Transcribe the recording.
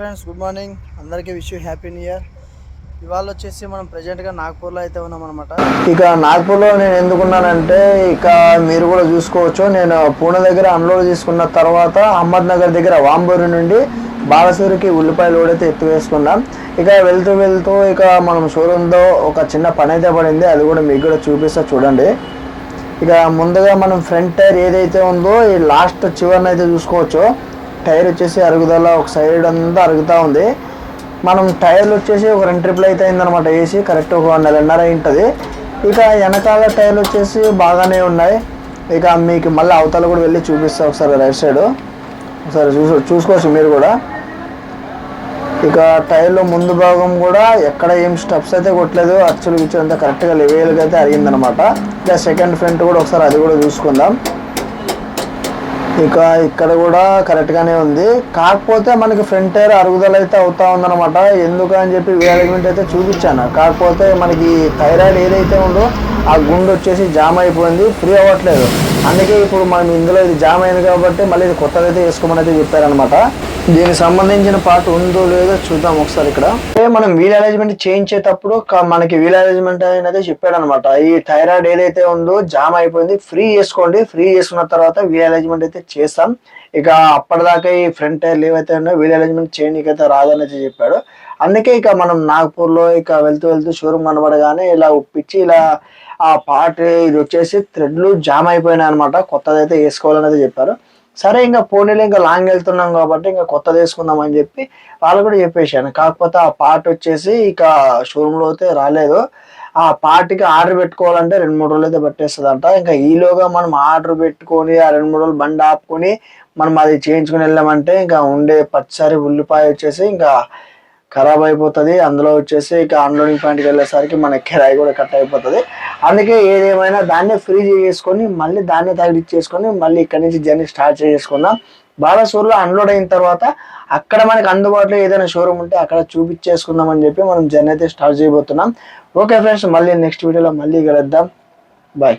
Friends good morning. అందరికీ wish happy new year. ఇవాళ వచ్చేసి మనం ప్రజెంట్గా నాగ్పూర్లో అయితే ఉన్నాం అనమాట ఇక నాగ్పూర్లో నేను ఎందుకున్నానంటే ఇక మీరు కూడా చూసుకోవచ్చు. నేను పూణె దగ్గర అన్లోడ్ తీసుకున్న తర్వాత అహ్మద్ నగర్ దగ్గర వాంబూరి నుండి బాలసూరికి ఉల్లిపాయలు కూడా అయితే ఎత్తు వేసుకున్నాం. ఇక వెళ్తూ వెళ్తూ ఇక మనం షోరూంలో ఒక చిన్న పని అయితే పడింది. అది కూడా మీకు కూడా చూపిస్తా చూడండి. ఇక ముందుగా మనం ఫ్రంట్ టైర్ ఏదైతే ఉందో ఈ లాస్ట్ చివరిని అయితే చూసుకోవచ్చు. టైర్ వచ్చేసి అరుగుదల ఒక సైడ్ అంతా అరుగుతూ ఉంది. మనం టైర్లు వచ్చేసి ఒక రెండు ట్రిప్లు అయితే అయిందనమాట వేసి కరెక్ట్ ఒక నెలన్నర ఉంటుంది ఇక వెనకాల టైర్లు వచ్చేసి బాగానే ఉన్నాయి. ఇక మీకు మళ్ళీ అవతల కూడా వెళ్ళి చూపిస్తా ఒకసారి రైట్ సైడ్. ఒకసారి చూసు చూసుకోవచ్చు మీరు కూడా. ఇక టైర్లో ముందు భాగం కూడా ఎక్కడ ఏం స్టెప్స్ అయితే కొట్టలేదు. అచ్చులు కూర్చొని అంతా కరెక్ట్గా లెవెల్గా అయితే అరిగిందనమాట ఇక సెకండ్ ఫ్రంట్ కూడా ఒకసారి అది కూడా చూసుకుందాం. ఇక ఇక్కడ కూడా కరెక్ట్గానే ఉంది. కాకపోతే మనకి ఫ్రంట్ టైర్ అరుగుదల అయితే అవుతా ఉందన్నమాట. ఎందుకు అని చెప్పి వేలమెంట్ అయితే చూపించాను. కాకపోతే మనకి థైరాయిడ్ ఏదైతే ఉందో ఆ గుండు వచ్చేసి జామ్ అయిపోయింది. ఫ్రీ అవ్వట్లేదు. అందుకే ఇప్పుడు మనం ఇందులో ఇది జామ్ అయింది కాబట్టి మళ్ళీ ఇది కొత్తది అయితే వేసుకోమని అయితే చెప్పారనమాట దీనికి సంబంధించిన పార్ట్ ఉందో లేదో చూద్దాం ఒకసారి ఇక్కడ. మనం వీల్ అరేంజ్మెంట్ చేయించేటప్పుడు మనకి వీల్ అరేంజ్మెంట్ అనేది చెప్పాడు అనమాట ఈ థైరాయిడ్ ఏదైతే ఉందో జామ్ అయిపోయింది ఫ్రీ చేసుకోండి. ఫ్రీ చేసుకున్న తర్వాత వీల్ అరేంజ్మెంట్ అయితే చేస్తాం. ఇక అప్పటిదాకా ఈ ఫ్రంట్ టైర్లు ఏవైతే ఉన్నాయో వీల్ అరేంజ్మెంట్ చేయడానికైతే అయితే రాదని అయితే చెప్పాడు. అందుకే ఇక మనం నాగ్పూర్లో ఇక వెళ్తూ వెళ్తూ షోరూమ్ కనబడగానే ఇలా ఒప్పించి ఇలా ఆ పార్ట్ ఇది వచ్చేసి థ్రెడ్లు జామ్ అయిపోయినాయి అనమాట కొత్తది అయితే వేసుకోవాలని చెప్పారు. సరే ఇంకా పోనీలు ఇంకా లాంగ్ వెళ్తున్నాం కాబట్టి ఇంకా కొత్తది వేసుకుందాం అని చెప్పి వాళ్ళు కూడా చెప్పేశాను కాకపోతే ఆ పార్ట్ వచ్చేసి ఇక షోరూంలో అయితే రాలేదు. ఆ పార్ట్కి ఆర్డర్ పెట్టుకోవాలంటే రెండు మూడు రోజులు అయితే పట్టేస్తుందంట. ఇంకా ఈలోగా మనం ఆర్డర్ పెట్టుకొని ఆ రెండు మూడు రోజులు బండి ఆపుకొని మనం అది చేయించుకుని వెళ్ళామంటే ఇంకా ఉండే పచ్చరి ఉల్లిపాయ వచ్చేసి ఇంకా ఖరాబ్ అయిపోతుంది. అందులో వచ్చేసి ఇక అన్లోడింగ్ పాయింట్కి వెళ్ళేసరికి మన కిరాయి కూడా కట్ అయిపోతుంది. అందుకే ఏదేమైనా దాన్నే ఫ్రీ చేసుకొని మళ్ళీ దాన్నే తగిలిచ్చేసుకొని మళ్ళీ ఇక్కడ నుంచి జర్నీ స్టార్ట్ చేసుకుందాం. బాలసూర్లో అన్లోడ్ అయిన తర్వాత అక్కడ మనకి అందుబాటులో ఏదైనా షోరూమ్ ఉంటే అక్కడ చూపించేసుకుందాం అని చెప్పి మనం జర్నీ అయితే స్టార్ట్ చేయబోతున్నాం. ఓకే ఫ్రెండ్స్ మళ్ళీ నెక్స్ట్ వీడియోలో మళ్ళీ కలుద్దాం. బాయ్